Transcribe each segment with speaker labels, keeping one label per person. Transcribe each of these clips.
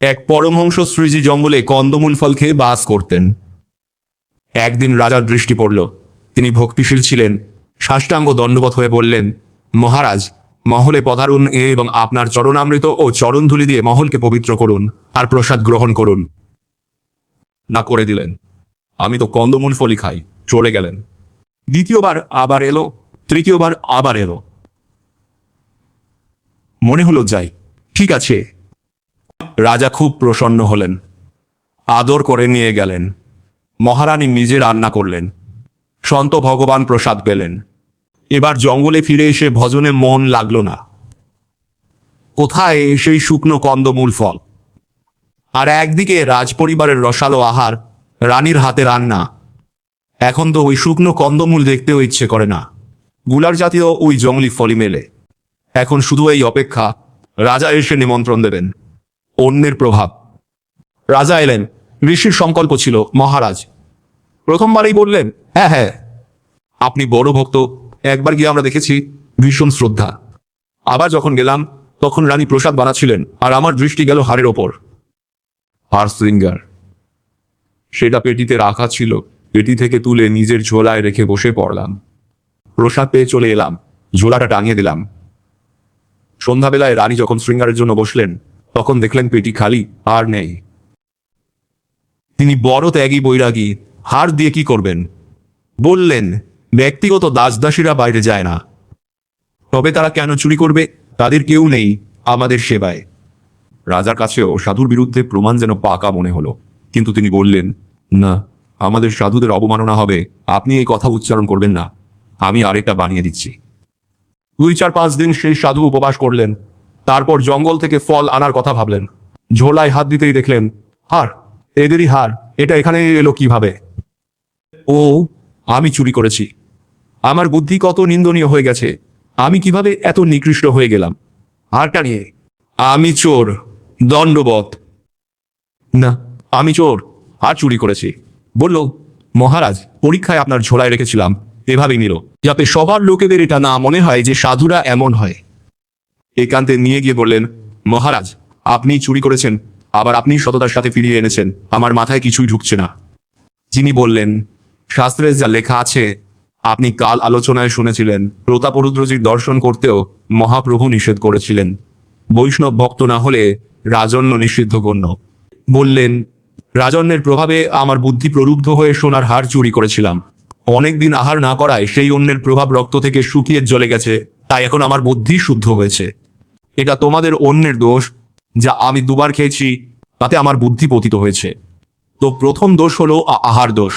Speaker 1: এক পরমহংস শ্রীজি জঙ্গলে কন্দমূল ফল খেয়ে বাস করতেন। একদিন রাজার দৃষ্টি পড়ল। তিনি ভক্তিশীল ছিলেন। সাষ্টাঙ্গ দণ্ডবত হয়ে বললেন, মহারাজ, মহলে পধারুন এ এবং আপনার চরণামৃত ও চরণধুলি দিয়ে মহলকে পবিত্র করুন আর প্রসাদ গ্রহণ করুন। না করে দিলেন। আমি তো কন্দমূল ফলই খাই, চলে গেলেন। দ্বিতীয়বার আবার এলো, তৃতীয়বার আবার এলো। মনে হলো, যাই, ঠিক আছে রাজা খুব প্রসন্ন হলেন। আদর করে নিয়ে গেলেন। মহারানী নিজে রান্না করলেন। সন্ত ভগবান প্রসাদ পেলেন। এবার জঙ্গলে ফিরে এসে ভজনে মন লাগল না। কোথায় সেই শুকনো কন্দমূল ফল? আর একদিকে রাজপরিবারের রসালো আহার, রানীর হাতে রান্না। এখন তো ওই শুকনো কন্দমূল দেখতেও ইচ্ছে করে না। গুলার জাতীয় ওই জঙ্গলি ফলই মেলে। এখন শুধু এই অপেক্ষা, রাজা এসে নিমন্ত্রণ দেবেন। অন্যের প্রভাব। রাজা এলেন, ঋষির সংকল্প ছিল, মহারাজ। প্রথমবারই বললেন হ্যাঁ হ্যাঁ আপনি বড় ভক্ত, একবার গিয়ে আমরা দেখেছি, ভীষণ শ্রদ্ধা। আবার যখন গেলাম, তখন রানী প্রসাদ বানাচ্ছিলেন আর আমার দৃষ্টি গেল হাড়ের ওপর। হার সিঙ্গার, সেটা পেটিতে রাখা ছিল, পেটি থেকে তুলে নিজের ঝোলায় রেখে বসে পড়লাম। প্রসাদ পেয়ে চলে এলাম, ঝোলাটা টাঙিয়ে দিলাম। সন্ধ্যাবেলায় রানী যখন শৃঙ্গারের জন্য বসলেন তখন দেখলেন পেটি খালি, আর নেই। তিনি বড় ত্যাগী বৈরাগী, হার দিয়ে কি করবেন? বললেন, ব্যক্তিগত দাসদাসীরা বাইরে যায় না। তবে তারা কেন চুরি করবে? তাদের কেউ নেই আমাদের সেবায়। রাজার কাছেও সাধুর বিরুদ্ধে প্রমাণ যেন পাকা মনে হলো। কিন্তু তিনি বললেন, না, আমাদের সাধুদের অবমাননা হবে। আপনি এই কথা উচ্চারণ করবেন না। আমি আরেকটা বানিয়ে দিচ্ছি। দুই চার পাঁচ দিন সেই সাধু উপবাস করলেন। তারপর জঙ্গল থেকে ফল আনার কথা ভাবলেন। ঝোলায় হাত দিতেই দেখলেন, হার, এদেরই হার, এটা এখানে এলো কীভাবে? ও, আমি চুরি করেছি। আমার বুদ্ধি কত নিন্দনীয় হয়ে গেছে। আমি কীভাবে এত নিকৃষ্ট হয়ে গেলাম? হারটা নিয়ে। আমি চোর দণ্ডবত না, আমি চোর, আর চুরি করেছি। বলল, মহারাজ, পরীক্ষায় আপনার ঝোলায় রেখেছিলাম। এভাবেই নিল। যাতে সবার লোকেদের এটা না মনে হয় যে সাধুরা এমন হয়। একান্তে নিয়ে গিয়ে বললেন, মহারাজ, আপনি চুরি করেছেন, আবার আপনি সততার সাথে ফিরিয়ে এনেছেন, আমার মাথায় কিছুই ঢুকছে না। যিনি বললেন, শাস্ত্রে যা লেখা আছে, আপনি কাল আলোচনায় শুনেছিলেন, প্রতাপরুদ্রজির দর্শন করতেও মহাপ্রভু নিষেধ করেছিলেন। বৈষ্ণব ভক্ত না হলে রাজন্য নিষিদ্ধ গণ্য বললেন, রাজন্যের প্রভাবে আমার বুদ্ধি প্রলুব্ধ হয়ে সোনার হার চুরি করেছিলাম। অনেকদিন আহার না করায় সেই অন্যের প্রভাব রক্ত থেকে শুকিয়ে জ্বলে গেছে, তাই এখন আমার বুদ্ধি শুদ্ধ হয়েছে। এটা তোমাদের অন্যের দোষ যা আমি দুবার খেয়েছি, তাতে আমার বুদ্ধি পতিত হয়েছে। তো প্রথম দোষ হলো আহার দোষ।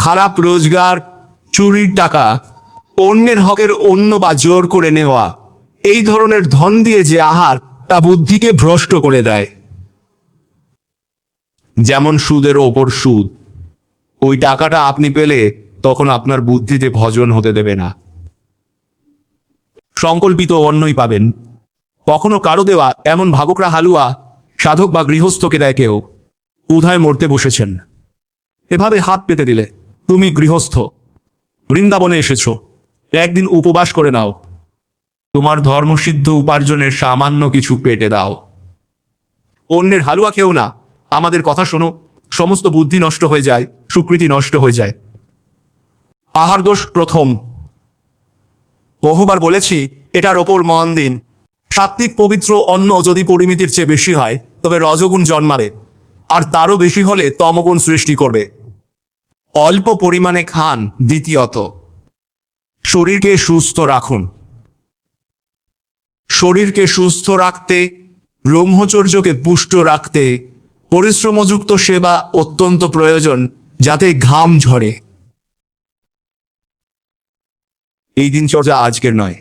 Speaker 1: খারাপ রোজগার, চুরির টাকা, অন্যের হকের অন্য বা জোর করে নেওয়া, এই ধরনের ধন দিয়ে যে আহার, তা বুদ্ধিকে ভ্রষ্ট করে দেয়। যেমন সুদের ওপর সুদ। ওই টাকাটা আপনি পেলে তখন আপনার বুদ্ধিতে ভজন হতে দেবে না। সংকল্পিত অন্যই পাবেন। কখনো কারও দেওয়া এমন ভাবকরা হালুয়া, সাধক বা গৃহস্থকে দেয় কেউ। উধায় মরতে বসেছেন। এভাবে হাত পেতে দিলে তুমি গৃহস্থ। বৃন্দাবনে এসেছ। একদিন উপবাস করে নাও। তোমার ধর্মসিদ্ধ উপার্জনের সামান্য কিছু পেটে দাও। অন্যের হালুয়া খেও না। আমাদের কথা শোনো। সমস্ত বুদ্ধি নষ্ট হয়ে যায়, সুকৃতি নষ্ট হয়ে যায়। আহার দোষ প্রথম। বহুবার বলেছি, এটার ওপর মন দিন। সাত্বিক পবিত্র অন্ন যদি পরিমিতির চেয়ে বেশি হয়, তবে রজগুণ জন্মাবে, আর তারও বেশি হলে তমগুণ সৃষ্টি করবে। অল্প পরিমাণে খান, দ্বিতীয়ত। শরীরকে সুস্থ রাখুন। শরীরকে সুস্থ রাখতে, ব্রহ্মচর্যকে পুষ্ট রাখতে, পরিশ্রমযুক্ত সেবা অত্যন্ত প্রয়োজন, যাতে ঘাম ঝরে। এই দিনচর্যা আজকের নয়।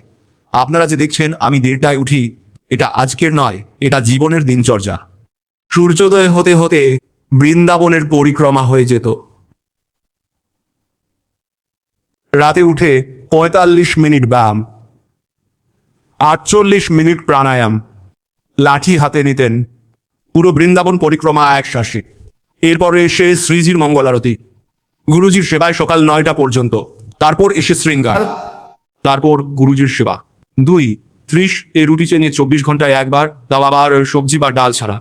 Speaker 1: আপনারা যে দেখছেন, আমি দেড়টায় উঠি, এটা আজকের নয়, এটা জীবনের দিনচর্যা সূর্যোদয় হতে হতে বৃন্দাবনের পরিক্রমা হয়ে যেত। রাতে উঠে পঁয়তাল্লিশ মিনিট ব্যায়াম, আটচল্লিশ মিনিট প্রাণায়াম, লাঠি হাতে নিতেন, পুরো বৃন্দাবন পরিক্রমা এক শ্বাসে এরপরে এসে শ্রীজির মঙ্গল আরতি গুরুজির সেবায় সকাল নয়টা পর্যন্ত। তারপর এসে শৃঙ্গার। তারপর গুরুজির সেবা। দুই, ত্রিশ এ রুটি চেনে চব্বিশ ঘন্টায় একবার, তাও আবার সবজি বা ডাল ছাড়া।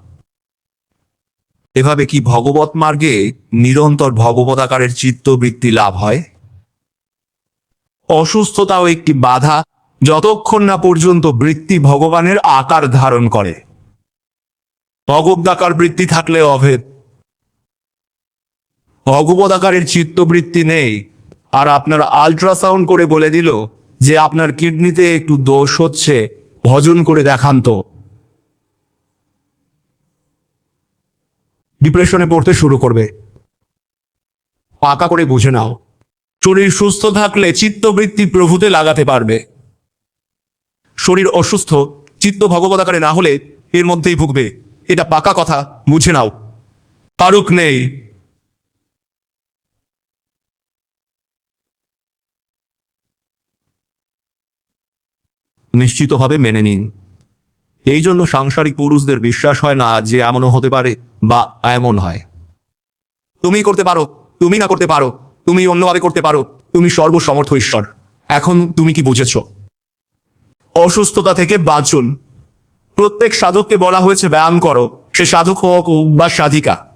Speaker 1: এভাবে কি ভগবত মার্গে নিরন্তর ভগবতাকারের চিত্তবৃত্তি লাভ হয়? অসুস্থতাও একটি বাধা, যতক্ষণ না পর্যন্ত বৃত্তি ভগবানের আকার ধারণ করে। ভগবদাকার বৃত্তি থাকলে অভেদ। ভগবদাকারের চিত্তবৃত্তি নেই, আর আপনার আল্ট্রাসাউন্ড করে বলে দিল যে আপনার কিডনিতে একটু দোষ হচ্ছে, ভজন করে দেখান তো। ডিপ্রেশনে পড়তে শুরু করবে। পাকা করে বুঝে নাও। শরীর সুস্থ থাকলে চিত্তবৃত্তি প্রভুতে লাগাতে পারবে। শরীর অসুস্থ, চিত্ত ভগবত আকারে না হলে এর মধ্যেই ভুগবে। এটা পাকা কথা, বুঝে নাও। পারুক নেই। নিশ্চিতভাবে মেনে নিন। এই জন্য সাংসারিক পুরুষদের বিশ্বাস হয় না যে এমনও হতে পারে বা এমন হয়। তুমি করতে পারো, তুমি না করতে পারো, তুমি অন্যভাবে করতে পারো, তুমি সর্বসমর্থ ঈশ্বর। এখন তুমি কি বুঝেছ? অসুস্থতা থেকে বাঁচুন। প্রত্যেক সাধককে বলা হয়েছে, ব্যায়াম করো। সে সাধক হোক বা সাধিকা।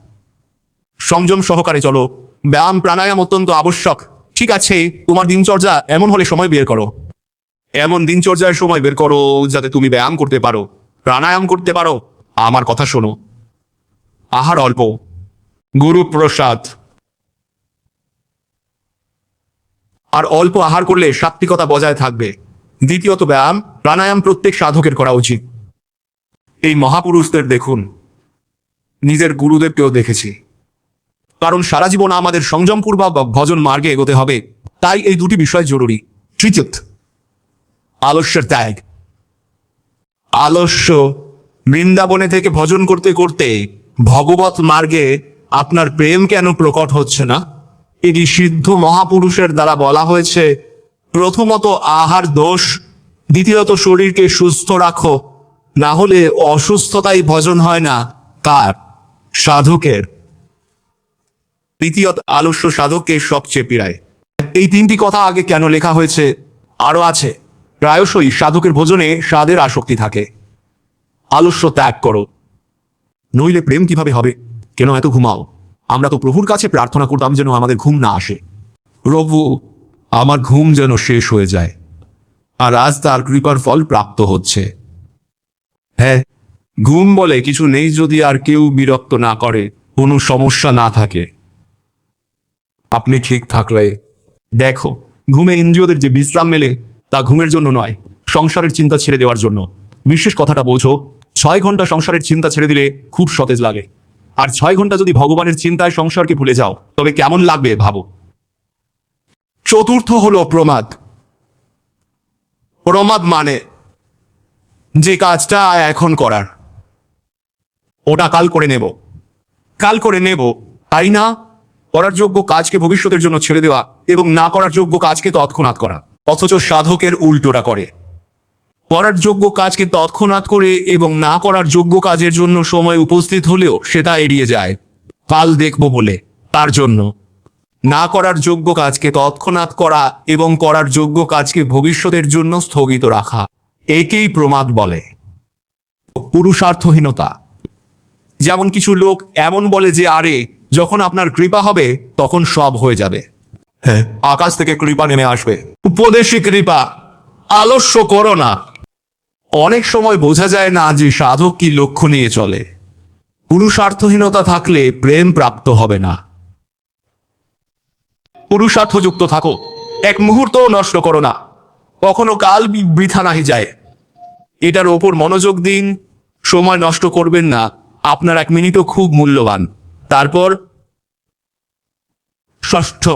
Speaker 1: সংযম সহকারে চলো। ব্যায়াম, প্রাণায়াম অত্যন্ত আবশ্যক। ঠিক আছে, তোমার দিনচর্যা এমন হলে সময় বের করো। এমন দিনচর্যার সময় বের করো, যাতে তুমি ব্যায়াম করতে পারো, প্রাণায়াম করতে পারো। আমার কথা শোনো। আহার অল্প। গুরু প্রসাদ আর অল্প আহার করলে সাত্বিকতা বজায় থাকবে। দ্বিতীয়ত ব্যায়াম, প্রাণায়াম প্রত্যেক সাধকের করা উচিত। এই মহাপুরুষদের দেখুন। নিজের গুরুদেবকেও দেখেছি। কারণ সারা জীবন আমাদের সংযমপূর্বক ভজন মার্গে এগোতে হবে। তাই এই দুটি বিষয় জরুরি। তৃতীয়ত আলস্যের ত্যাগ। আলস্য বৃন্দাবনে থেকে ভজন করতে করতে ভগবত মার্গে আপনার প্রেম কেন প্রকট হচ্ছে না? এটি সিদ্ধ মহাপুরুষের দ্বারা বলা হয়েছে, প্রথমত আহার দোষ, দ্বিতীয়ত শরীরকে সুস্থ রাখো, না হলে অসুস্থতাই ভজন হয় না কার সাধকের। তৃতীয়ত আলস্য সাধককে সবচেয়ে পীড়ায়। এই তিনটি কথা আগে কেন লেখা হয়েছে? আরও আছে। প্রায়শই সাধকের ভোজনে স্বাদের আসক্তি থাকে। আলস্য ত্যাগ করো। নইলে প্রেম কীভাবে হবে? কেন এত ঘুমাও? আমরা তো প্রভুর কাছে প্রার্থনা করতাম যেন আমাদের ঘুম না আসে। প্রভু, আমার ঘুম যেন শেষ হয়ে যায় আর আজ তার কৃপার ফল প্রাপ্ত হচ্ছে। হ্যাঁ ঘুম বলে কিছু নেই যদি আর কেউ বিরক্ত না করে, কোনো সমস্যা না থাকে। আপনি ঠিক থাকলে, দেখো, ঘুমে ইন্দ্রিয়দের যে বিশ্রাম মেলে তা ঘুমের জন্য নয়, সংসারের চিন্তা ছেড়ে দেওয়ার জন্য। বিশেষ কথাটা বোঝো, ছয় ঘণ্টা সংসারের চিন্তা ছেড়ে দিলে খুব সতেজ লাগে। আর ছয় ঘণ্টা যদি ভগবানের চিন্তায় সংসারকে ভুলে যাও, তবে কেমন লাগবে ভাবো। চতুর্থ হলো প্রমাদ। প্রমাদ মানে যে কাজটা এখন করার। ওটা কাল করে নেব। কাল করে নেব, তাই না? করার যোগ্য কাজকে ভবিষ্যতের জন্য ছেড়ে দেওয়া এবং না করার যোগ্য কাজকে তৎক্ষণাৎ করা। অথচ সাধকের উল্টোটা করে। করার যোগ্য কাজকে তৎক্ষণাৎ করে এবং না করার যোগ্য কাজের জন্য সময় উপস্থিত হলেও সেটা এড়িয়ে যায়। কাল দেখব বলে, তার জন্য। না করার যোগ্য কাজকে তৎক্ষণাৎ করা এবং করার যোগ্য কাজকে ভবিষ্যতের জন্য স্থগিত রাখা, একেই প্রমাদ বলে। পুরুষার্থহীনতা। যেমন কিছু লোক এমন বলে যে, আরে, যখন আপনার কৃপা হবে, তখন সব হয়ে যাবে। হ্যাঁ। আকাশ থেকে কৃপা নেমে আসবে। উপদেশী কৃপা, আলস্য করো না। অনেক সময় বোঝা যায় না যে সাধক কি লক্ষ্য নিয়ে চলে। পুরুষার্থহীনতা থাকলে প্রেম প্রাপ্ত হবে না। পুরুষার্থযুক্ত থাকো, এক মুহূর্তও নষ্ট করো না। কখনো কাল বৃথা নাহি যায়। এটার ওপর মনোযোগ দিন, সময় নষ্ট করবেন না। আপনার এক মিনিটও খুব মূল্যবান। তারপর, ষষ্ঠ।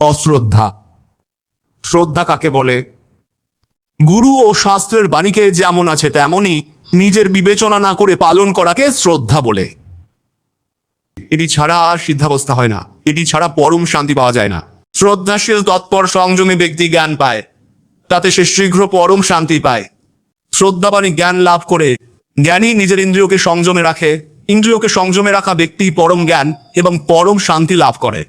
Speaker 1: অশ্রদ্ধা। শ্রদ্ধা কাকে বলে? গুরু ও শাস্ত্রের বাণীকে যেমন আছে তেমনই নিজের বিবেচনা না করে পালন করাকে শ্রদ্ধা বলে। এটি ছাড়া আর সিদ্ধাবস্থা হয় না। এটি ছাড়া পরম শান্তি পাওয়া যায় না। শ্রদ্ধাশীল তৎপর সংযমী ব্যক্তি জ্ঞান পায়। তাতে সে শীঘ্র পরম শান্তি পায়। শ্রদ্ধাবাণী জ্ঞান লাভ করে জ্ঞানী নিজের ইন্দ্রিয়কে সংযমে রাখে। ইন্দ্রিয়কে সংযমে রাখা ব্যক্তি পরম জ্ঞান এবং পরম শান্তি লাভ করে।